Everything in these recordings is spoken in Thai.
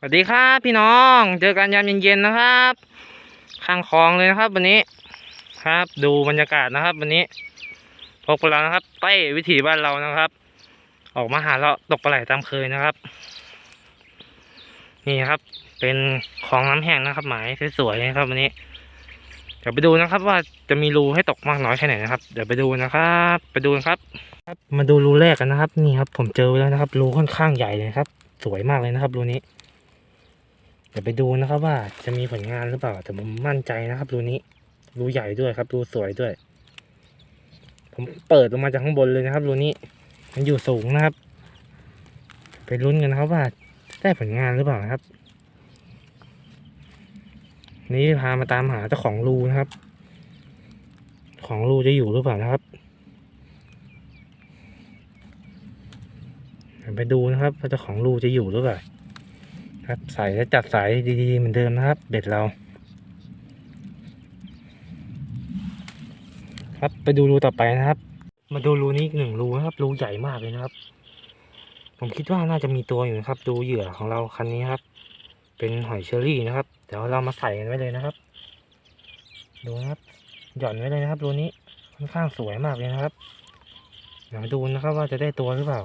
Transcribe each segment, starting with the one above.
สวัสดีครับพี่น้อง เจอกันยามเย็นๆนะครับ ข้างคลองเลยนะครับ วันนี้ครับ ดูบรรยากาศนะครับ วันนี้พบกับเรานะครับเต้วิถีบ้านเรานะครับ ออกมาหาเราะตกปลาไหลตามเคยนะครับ นี่ครับ เป็นคลองน้ำแห้งนะครับ หมายสวยๆนะครับวันนี้เดี๋ยวไปดูนะครับ ว่าจะมีรูให้ตกมากน้อยแค่ไหนนะครับ เดี๋ยวไปดูนะครับ ไปดูกันครับ ครับ มาดูรูแรกกันนะครับ นี่ครับ ผมเจอแล้วนะครับ รูค่อนข้างใหญ่เลยครับ สวยมากเลยนะครับรูนี้ เดี๋ยวไปดูนะครับว่าจะมีผลงานหรือเปล่า แต่ผมมั่นใจนะครับรูนี้รูใหญ่ด้วยครับรูสวยด้วย ผมเปิดลงมาจากข้างบนเลยนะครับรูนี้ มันอยู่สูงนะครับ ไปลุ้นกันนะครับว่าได้ผลงานหรือเปล่าครับ นี่พามาตามหาเจ้าของรูนะครับ ของรูจะอยู่หรือเปล่านะครับเดี๋ยวไปดูนะครับว่าเจ้าของรูจะอยู่หรือเปล่า ครับใส่และจัดสายดีๆเหมือนเดิมนะครับ เบ็ดเรา ครับไปดูรูต่อไปนะครับ มาดูรูนี้อีกหนึ่งรูนะครับ รูใหญ่มากเลยนะครับ ผมคิดว่าน่าจะมีตัวอยู่นะครับดูเหยื่อของเราคันนี้ครับ เป็นหอยเชอรี่นะครับเดี๋ยวเรามาใส่กันไว้เลยนะครับ ดูนะครับ หย่อนไว้เลยนะครับรูนี้ค่อนข้างสวยมากเลยนะครับเดี๋ยวมาดูนะครับว่าจะได้ตัวหรือเปล่า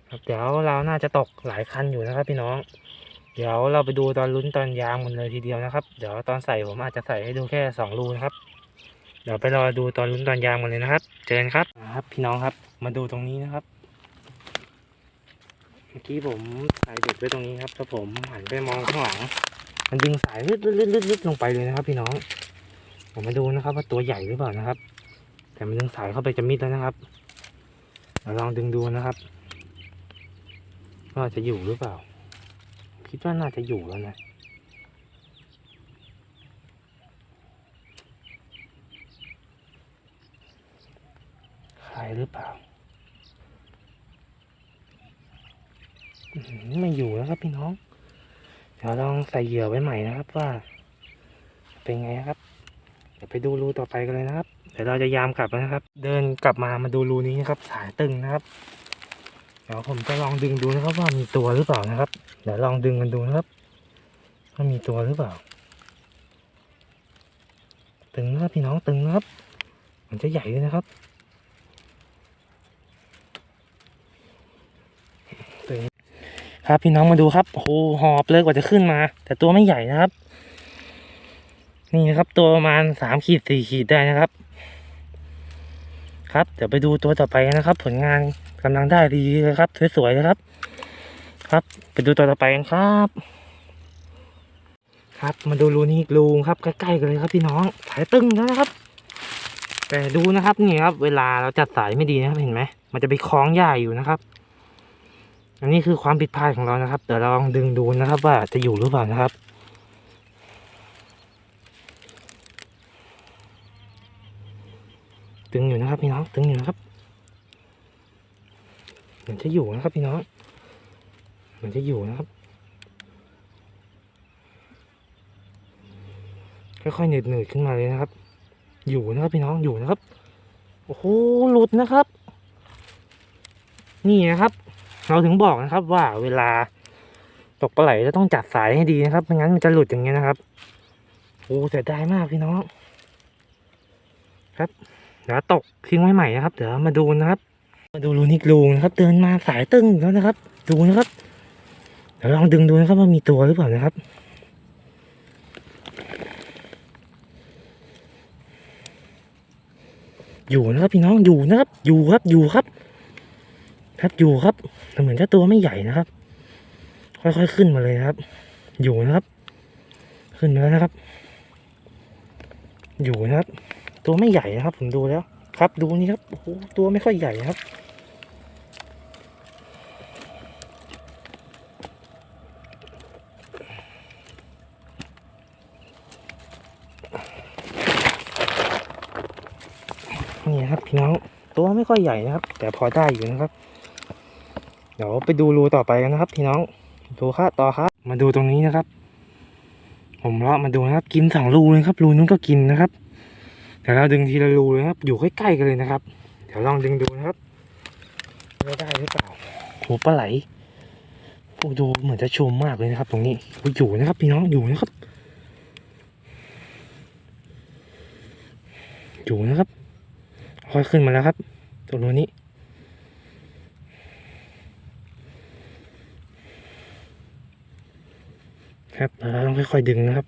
ครับ เดี๋ยวเราน่าจะตกหลายคันอยู่นะครับ พี่น้อง เดี๋ยวเราไปดูตอนลุ้นตอนยางมันเลยทีเดียวนะครับ เดี๋ยวตอนใส่ผมอาจจะใส่ให้ดูแค่สองรูนะครับ เดี๋ยวไปรอดูตอนลุ้นตอนยางมันเลยนะครับ เจอกันครับครับ พี่น้องครับ มาดูตรงนี้นะครับ เมื่อกี้ผมใส่เบ็ดไว้ตรงนี้ครับแล้วผมหันไปมองข้างหลัง มันดึงสายลึดลึดลึดลึดลงไปเลยนะครับ พี่น้องผมมาดูนะครับ ว่าตัวใหญ่หรือเปล่านะครับ แต่มันดึงสายเข้าไปจะมิดแล้วนะครับเดี๋ยวลองดึงดูนะครับ ว่าจะอยู่หรือเปล่า คิดว่าน่าจะอยู่แล้วนะขายหรือเปล่า ไม่อยู่แล้วครับพี่น้อง เดี๋ยวลองใส่เหยื่อไว้ใหม่นะครับว่า เป็นไงครับ เดี๋ยวไปดูรูต่อไปกันเลยนะครับ เดี๋ยวเราจะยามกลับนะครับ เดินกลับมามาดูรูนี้นะครับ สายตึงนะครับ ดี๋ยวผมจะลองดึงดูนะครับว่ามีตัวหรือเปล่านะครับ เดี๋ยวลองดึงกันดูนะครับว่ามีตัวหรือเปล่า ตึงนะครับพี่น้องตึงนะครับ มันจะใหญ่เลยนะครับตึงครับพี่น้องมาดูครับโอ้โหหอบเลยกว่าจะขึ้นมา แต่ตัวไม่ใหญ่นะครับ นี่นะครับ ตัวประมาณสามขีดสี่ขีดได้นะครับ ครับ เดี๋ยวไปดูตัวต่อไปนะครับ ผลงาน กำลังได้ดีเลยครับ สวยๆเลยครับ ครับไปดูตัวต่อไปกันครับ ครับมาดูรูนี้อีกรูครับใกล้ๆกันเลยครับพี่น้องสายตึงแล้วนะครับ แต่ดูนะครับนี่ครับ เวลาเราจัดสายไม่ดีนะครับเห็นไหมมันจะไปคล้องหญ้าอยู่นะครับ อันนี้คือความผิดพลาดของเรานะครับเดี๋ยวเราลองดึงดูนะครับ ว่าจะอยู่หรือเปล่านะครับตึงอยู่นะครับพี่น้องตึงอยู่นะครับ มือนจะอยู่นะครับพี่น้องเหมือนจะอยู่นะครับค่อยๆเหนืดหนืดๆขึ้นมาเลยนะครับ อยู่นะครับพี่น้องอยู่นะครับโอ้โหหลุดนะครับ นี่นะครับ เราถึงบอกนะครับว่าเวลาตกปลาไหลจะต้องจัดสายให้ดีนะครับไม่งั้นมันจะหลุดอย่างเงี้ยนะครับโอ้เสียดายมากพี่น้อง ครับเดี๋ยวตกทิ้งไว้ใหม่นะครับ เดี๋ยวมาดูนะครับ มาดูรูนิกรูงนะครับ เดินมาสายตึ้งแล้วนะครับ ดูนะครับ เดี๋ยวลองดึงดูนะครับว่ามีตัวหรือเปล่านะครับ อยู่นะครับ พี่น้องอยู่นะครับ อยู่ครับอยู่ครับ ครับอยู่ครับแต่เหมือนจะตัวไม่ใหญ่นะครับ ค่อยๆขึ้นมาเลยนะครับ อยู่นะครับ ขึ้นมาแล้วนะครับ อยู่นะครับ ตัวไม่ใหญ่นะครับ ผมดูแล้ว ครับดูนี่ครับโอ้โหตัวไม่ค่อยใหญ่นะครับ นี่นะครับพี่น้องตัว ไม่ค่อยใหญ่นะครับ แต่พอได้อยู่นะครับ เดี๋ยวไปดูรูต่อไปกันนะครับ พี่น้องดูครับต่อครับ มาดูตรงนี้นะครับ ผมเลาะมาดูนะครับ กินสองรูเลยครับรูนู้นก็กินนะครับเดี๋ยวเราดึงทีละรูเลยครับ อยู่ใกล้ๆกันเลยนะครับ เดี๋ยวลองดึงดูนะครับไม่ได้หรือเปล่าโหปลาไหลโอ้ดูเหมือนจะชุมมากเลยนะครับ ตรงนี้อยู่นะครับ พี่น้องอยู่นะครับ อยู่นะครับค่อยขึ้นมาแล้วครับ ตัวนี้ครับเราต้องค่อยๆดึงนะครับ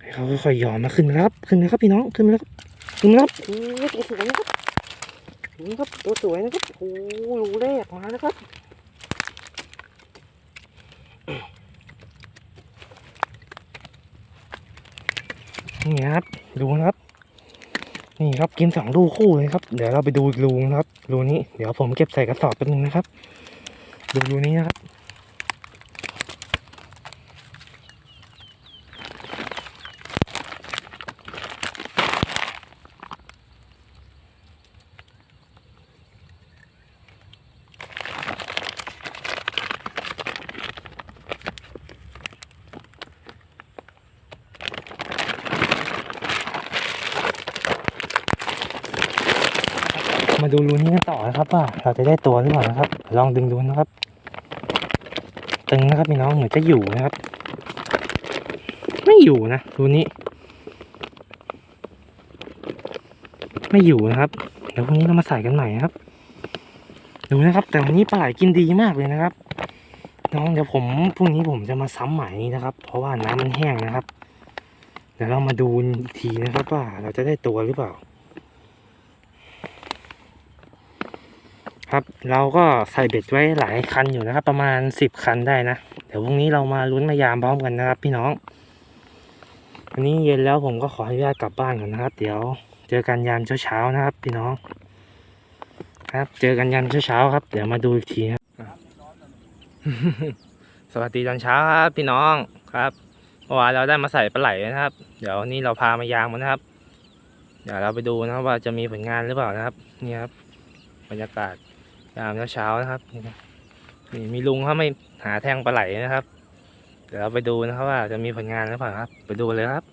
ให้เขาค่อยๆหย่อนมาขึ้นมาแล้วครับ ขึ้นมาแล้วครับพี่น้องขึ้นมาแล้วครับขึ้นมาแล้วครับโอ้ยตัวสวยนะครับนี่ครับตัวสวยนะครับโอ้ยรูแรกมาแล้วครับนี่ครับดูนะครับ นี่ครับกินสองลูกคู่เลยครับ เดี๋ยวเราไปดูอีกรูนะครับรูนี้เดี๋ยวผมเก็บใส่กระสอบแป๊บนึงนะครับ ดูรูนี้นะครับ มา ดูรูนี้กันต่อนะครับว่าเราจะได้ตัวหรือเปล่านะครับ ลองดึงดูนะครับ ตึงนะครับพี่น้องเหมือนจะอยู่นะครับ ไม่อยู่นะรูนี้ ไม่อยู่นะครับเดี๋ยวพรุ่งนี้เรามาใส่กันใหม่นะครับ ดูนะครับ แต่วันนี้ปลาไหลกินดีมากเลยนะครับน้องเดี๋ยวผมพรุ่งนี้ผมจะมาซ้ำใหม่นะครับ เพราะว่าน้ำมันแห้งนะครับ เดี๋ยวเรามาดูอีกทีนะครับว่าเราจะได้ตัวหรือเปล่า ครับ เราก็ใส่เบ็ดไว้หลายคันอยู่นะครับ ประมาณสิบคันได้นะ เดี๋ยวพรุ่งนี้เรามาลุ้นมายามพร้อมกันนะครับ พี่น้องวันนี้เย็นแล้วผมก็ขออนุญาตกลับบ้านก่อนนะครับ เดี๋ยวเจอกันยามเช้าๆนะครับ พี่น้อง ครับ เจอกันยามเช้าๆครับ เดี๋ยวมาดูอีกทีครับสวัสดีตอนเช้าครับพี่น้องครับเมื่อวานเราได้มาใส่ปลาไหลนะครับ เดี๋ยวนี้เราพามายางมันนะครับ เดี๋ยวเราไปดูนะครับว่าจะมีผลงานหรือเปล่านะครับ นี่ครับ บรรยากาศ ยามเช้าๆนะครับนี่นะนี่มีลุงเขาไม่หาแทงปลาไหลนะครับ เดี๋ยวเราไปดูนะครับ ว่าจะมีผลงานหรือเปล่าครับ ไปดูเลยครับ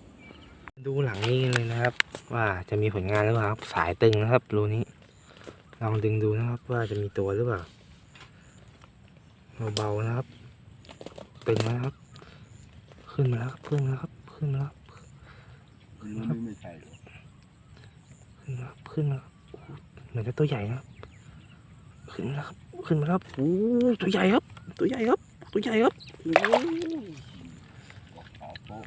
ดูหลังนี้เลยนะครับ ว่าจะมีผลงานหรือเปล่าครับสายตึงนะครับรูนี้ ลองดึงดูนะครับ ว่าจะมีตัวหรือเปล่าเบาๆนะครับตึงไหมครับ ขึ้นมาแล้วครับขึ้นมาแล้วครับขึ้นมาแล้วครับไม่ใช่ขึ้นมาแล้วครับขึ้นมาแล้วครับโอ้โหเหมือนจะตัวใหญ่นะครับ ขึ้นมาแล้วครับขึ้นมาแล้วครับโอ้ตัวใหญ่ครับ ตัวใหญ่ครับ ตัวใหญ่ครับโอ้ยขาวโป๊ะ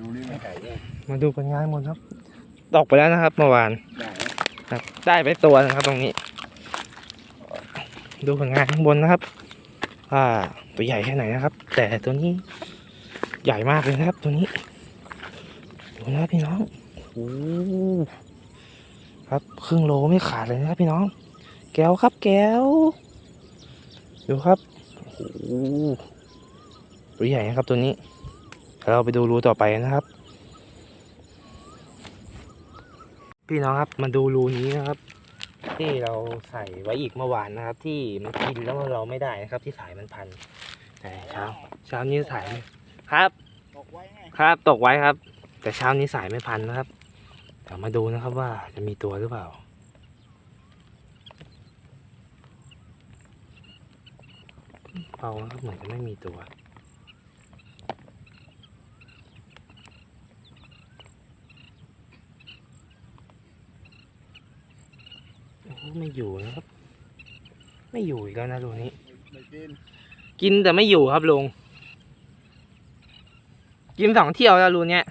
รู้นี่ไม่ใช่ได้มาดูผลงานหมดครับตกไปแล้วนะครับเมื่อวานไหมครับ ได้ไปตัวนะครับตรงนี้ ดูผลงานข้างบนนะครับว่า ตัวใหญ่แค่ไหนนะครับ แต่ตัวนี้ใหญ่มากเลยนะครับ ตัวนี้ นะครับพี่น้องโอ้ครับครึ่งโลไม่ขาดเลยนะครับพี่น้อง แก้วครับแก้ว ดูครับโอ้โหตัวใหญ่นะครับตัวนี้เดี๋ยวเราไปดูรูต่อไปนะครับ พี่น้องครับมาดูรูนี้นะครับ ที่เราใส่ไว้อีกเมื่อวานนะครับ ที่มันกินแล้วเราไม่ได้นะครับ ที่สายมันพันแต่เช้าเช้านี้สายครับ ตกไว้ครับตกไว้ครับ แต่เช้านี้สายไม่พันนะครับเดี๋ยวมาดูนะครับว่าจะมีตัวหรือเปล่าเบานะครับเหมือนจะไม่มีตัวโอ้โหไม่อยู่นะครับ ไม่อยู่อีกแล้วนะลุงนี้ไม่กินกินแต่ไม่อยู่ครับลุง กินสองเที่ยวแล้วลุงเนี้ย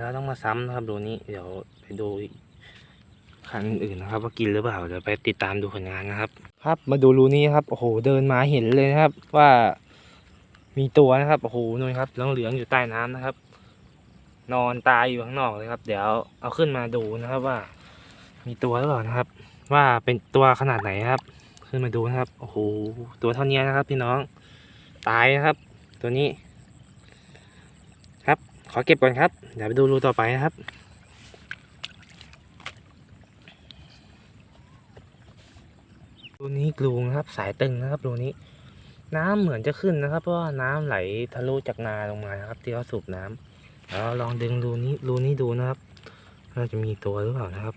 เราต้องมาซ้ำนะครับดูนี้ เดี๋ยวไปดูคันอื่นนะครับ ว่ากินหรือเปล่าเดี๋ยวไปติดตามดูผลงานนะครับ ครับมาดูรูนี้ครับโอ้โหเดินมาเห็นเลยนะครับ ว่ามีตัวนะครับโอ้โหนู่นครับเหลืองๆอยู่ใต้น้ำนะครับ นอนตายอยู่ข้างนอกเลยครับ เดี๋ยวเอาขึ้นมาดูนะครับว่า มีตัวหรือเปล่านะครับ ว่าเป็นตัวขนาดไหนครับ ขึ้นมาดูนะครับโอ้โหตัวเท่านี้นะครับ พี่น้องตายนะครับ ตัวนี้ ขอเก็บก่อนครับ เดี๋ยวไปดูรูต่อไปนะครับ รูนี้กรูนะครับ สายตึงนะครับรูนี้ น้ำเหมือนจะขึ้นนะครับ เพราะว่าน้ำไหลทะลุจากนาลงมานะครับ ที่เขาสูบน้ำแล้วลองดึงรูนี้รูนี้ดูนะครับน่าจะมีตัวหรือเปล่านะครับ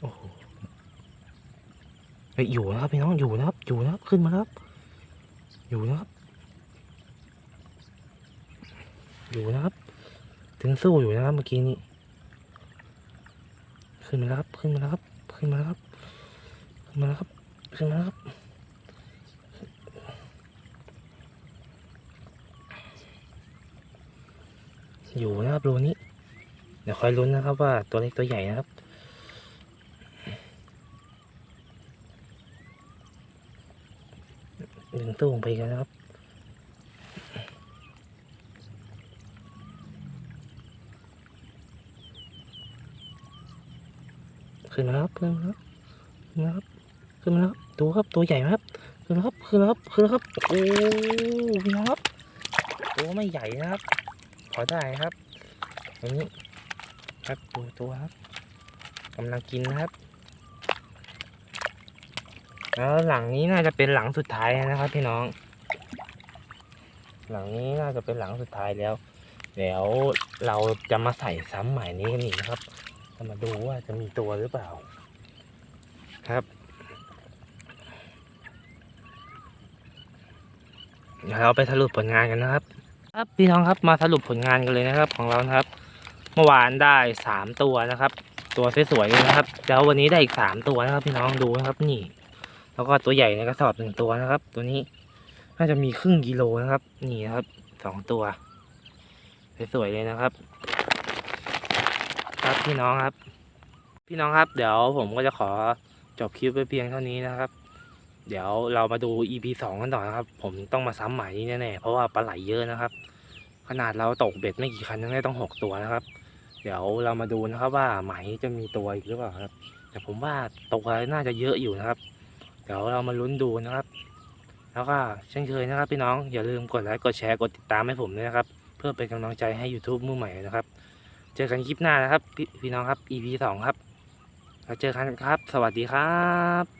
โอ้โหอยู่นะครับพี่น้องอยู่นะครับ อยู่นะครับ ขึ้นมาครับ อยู่นะครับ อยู่นะครับ ถึงสู้อยู่นะครับเมื่อกี้นี้ขึ้นมาแล้วครับ ขึ้นมาแล้วครับ ขึ้นมาแล้วครับ ขึ้นมาแล้วครับ ขึ้นมาแล้วครับ อยู่นะครับรูนี้ เดี๋ยวคอยลุ้นนะครับว่าตัวเล็กตัวใหญ่นะครับดึงตู้ลงไปกันนะครับ ขึ้นแล้วครับขึ้นแล้วขึ้นแล้วครับขึ้นแล้วครับดูครับตัวใหญ่ครับขึ้นแล้วครับขึ้นแล้วครับขึ้นแล้วครับโอ้พี่น้องครับตัวไม่ใหญ่นะครับพอได้ครับอันนี้ครับดูตัวครับกำลังกินนะครับ แล้วหลังนี้น่าจะเป็นหลังสุดท้ายนะครับ พี่น้อง หลังนี้น่าจะเป็นหลังสุดท้ายแล้วเดี๋ยวเราจะมาใส่ซ้ำใหม่นี้กันอีกนะครับ จะมาดูว่าจะมีตัวหรือเปล่า ครับเดี๋ยวเราไปสรุปผลงานกันนะครับ ครับพี่น้องครับมาสรุปผลงานกันเลยนะครับ ของเรานะครับ เมื่อวานได้สามตัวนะครับ ตัวสวยๆเลยนะครับแล้ววันนี้ได้อีกสามตัวนะครับ พี่น้องดูนะครับนี่ แล้วก็ตัวใหญ่ในกระสอบหนึ่งตัวนะครับ ตัวนี้น่าจะมีครึ่งกิโลนะครับ นี่นะครับสองตัวสวยๆเลยนะครับ ครับพี่น้องครับ พี่น้องครับ เดี๋ยวผมก็จะขอจบคลิปไปเพียงเท่านี้นะครับ เดี๋ยวเรามาดู EP สองกันต่อนะครับ ผมต้องมาซ้ำหมายนี้แน่ๆเพราะว่าปลาไหลเยอะนะครับ ขนาดเราตกเบ็ดไม่กี่คันยังได้ต้องหกตัวนะครับ เดี๋ยวเรามาดูนะครับว่าไหมจะมีตัวอีกหรือเปล่าครับ แต่ผมว่าตัวน่าจะเยอะอยู่นะครับ เดี๋ยวเรามาลุ้นดูนะครับ แล้วก็เช่นเคยนะครับ พี่น้องอย่าลืมกดไลค์กดแชร์กดติดตามให้ผมด้วยนะครับ เพื่อเป็นกำลังใจให้ YouTube มือใหม่นะครับ เจอกันคลิปหน้านะครับ พี่พน้องครับ EP สองครับแล้วเจอกันครับ สวัสดีครับ